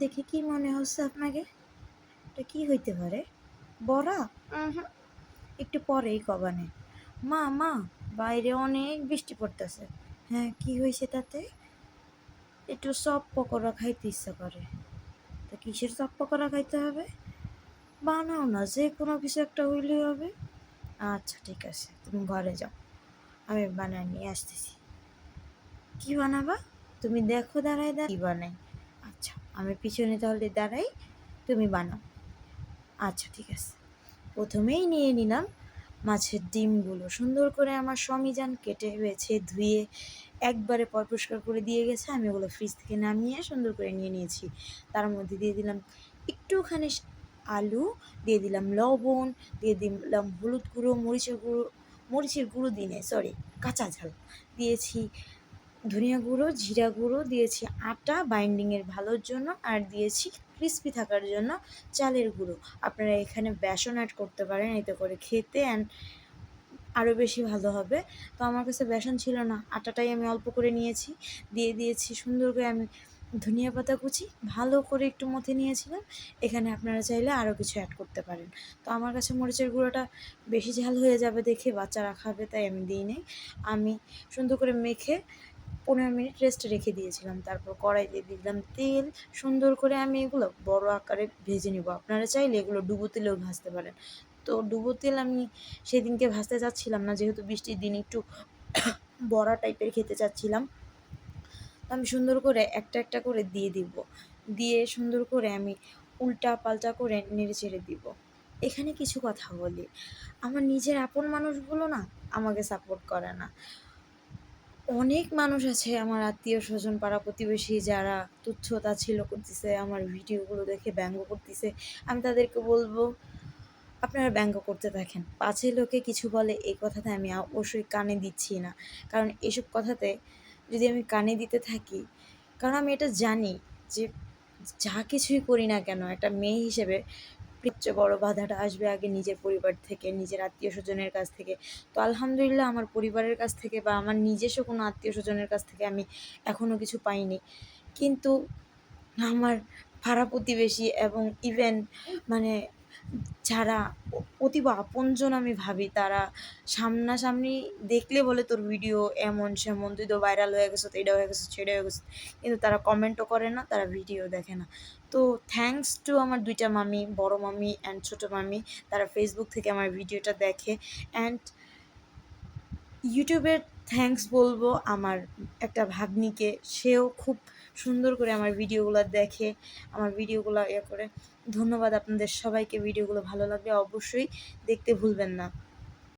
দেখে কি মনে হচ্ছে আপনাকে? এটা কি হইতে পারে? বড়া? একটু পরেই কবানে। মা মা বাইরে অনেক বৃষ্টি পড়তেছে। হ্যাঁ কি হয়েছে তাতে? একটু সব পকোড়া খাইতে ইচ্ছা করে। তা কিসের সব পকোড়া খাইতে হবে? বানাও না যে কোনো কিছু একটা হইলেই হবে। আচ্ছা ঠিক আছে তুমি ঘরে যাও। আমি বানায় নিয়ে আসতেছি। কি বানাবা? তুমি দেখো দাঁড়ায় দাঁড়ায়। কি বানাই? আচ্ছা আমি পিছনে তাহলে দাঁড়াই, তুমি বানাও। আচ্ছা ঠিক আছে। প্রথমেই নিয়ে নিলাম মাছের ডিমগুলো। সুন্দর করে আমার সমিজান কেটে হয়েছে ধুয়ে একবারে পর পরিষ্কার করে দিয়ে গেছে। আমি ওগুলো ফ্রিজ থেকে নামিয়ে সুন্দর করে নিয়ে নিয়েছি। তার মধ্যে দিয়ে দিলাম একটুখানি আলু, দিয়ে দিলাম লবণ, দিয়ে দিলাম হলুদ গুঁড়ো, মরিচের গুঁড়ো মরিচের গুঁড়ো দিনে সরি কাঁচা ঝাল। দিয়েছি ধনিয়া গুঁড়ো, জিরা গুঁড়ো দিয়েছি আটা বাইন্ডিংয়ের ভালোর জন্য আর দিয়েছি ক্রিস্পি থাকার জন্য চালের গুঁড়ো। আপনারা এখানে বেসন অ্যাড করতে পারেন, এতে করে খেতে অ্যান্ড আরও বেশি ভালো হবে। তো আমার কাছে বেসন ছিল না, আটাটাই আমি অল্প করে নিয়েছি। দিয়ে দিয়েছি সুন্দর করে আমি ধনিয়া পাতা কুচি, ভালো করে একটু মথে নিয়েছিলাম। এখানে আপনারা চাইলে আরও কিছু অ্যাড করতে পারেন। তো আমার কাছে মরিচের গুঁড়োটা বেশি ঝাল হয়ে যাবে দেখে বাচ্চারা খাবে, তাই আমি দিই নেই আমি সুন্দর করে মেখে পনেরো মিনিট রেস্টে রেখে দিয়েছিলাম। তারপর কড়াই দিয়ে দিলাম তেল। সুন্দর করে আমি এগুলো বড় আকারে ভেজে নেব। আপনারা চাইলে এগুলো ডুবো তেলেও ভাজতে পারেন। তো ডুবো তেল আমি সেদিনকে ভাজতে চাচ্ছিলাম না, যেহেতু বৃষ্টির দিন একটু বড়া টাইপের খেতে চাচ্ছিলাম। তো আমি সুন্দর করে একটা একটা করে দিয়ে দিব। দিয়ে সুন্দর করে আমি উল্টা পাল্টা করে নেড়ে চেড়ে দিব। এখানে কিছু কথা বলি। আমার নিজের আপন মানুষগুলো না আমাকে সাপোর্ট করে না। অনেক মানুষ আছে আমার আত্মীয় স্বজন, পাড়া প্রতিবেশী যারা তুচ্ছতা ছিল করতেছে, আমার ভিডিওগুলো দেখে ব্যঙ্গ করতেছে। আমি তাদেরকে বলব, আপনারা ব্যঙ্গ করতে থাকেন। পাছে লোকে কিছু বলে, এই কথাতে আমি অবশ্যই কানে দিচ্ছি না। কারণ এসব কথাতে যদি আমি কানে দিতে থাকি, কারণ আমি এটা জানি যে যা কিছুই করি না কেন, একটা মেয়ে হিসেবে সবচেয়ে বড় বাধাটা আসবে আগে নিজের পরিবার থেকে, নিজের আত্মীয় স্বজনের কাছ থেকে। তো আলহামদুলিল্লাহ আমার পরিবারের কাছ থেকে বা আমার নিজস্ব কোনো আত্মীয় স্বজনের কাছ থেকে আমি এখনও কিছু পাইনি। কিন্তু আমার পাড়া প্রতিবেশী এবং ইভেন মানে যারা অতীব আপনজন আমি ভাবি, তারা সামনাসামনি দেখলে বলে তোর ভিডিও এমন সেমন, তুই তো ভাইরাল হয়ে গেছো তো এটা হয়ে গেছো সেটা হয়ে গেছো কিন্তু তারা কমেন্টও করে না, তারা ভিডিও দেখে না। তো থ্যাঙ্কস টু আমার দুইটা মামি, বড় মামি অ্যান্ড ছোটো মামি, তারা ফেসবুক থেকে আমার ভিডিওটা দেখে। অ্যান্ড ইউটিউবের থ্যাঙ্কস বলব আমার একটা ভাগ্নিকে। সেও খুব সুন্দর করে আমার ভিডিওগুলো দেখে, আমার ভিডিওগুলো ইয়ে করে। ধন্যবাদ আপনাদের সবাইকে, ভিডিওগুলো ভালো লাগলে অবশ্যই দেখতে ভুলবেন না।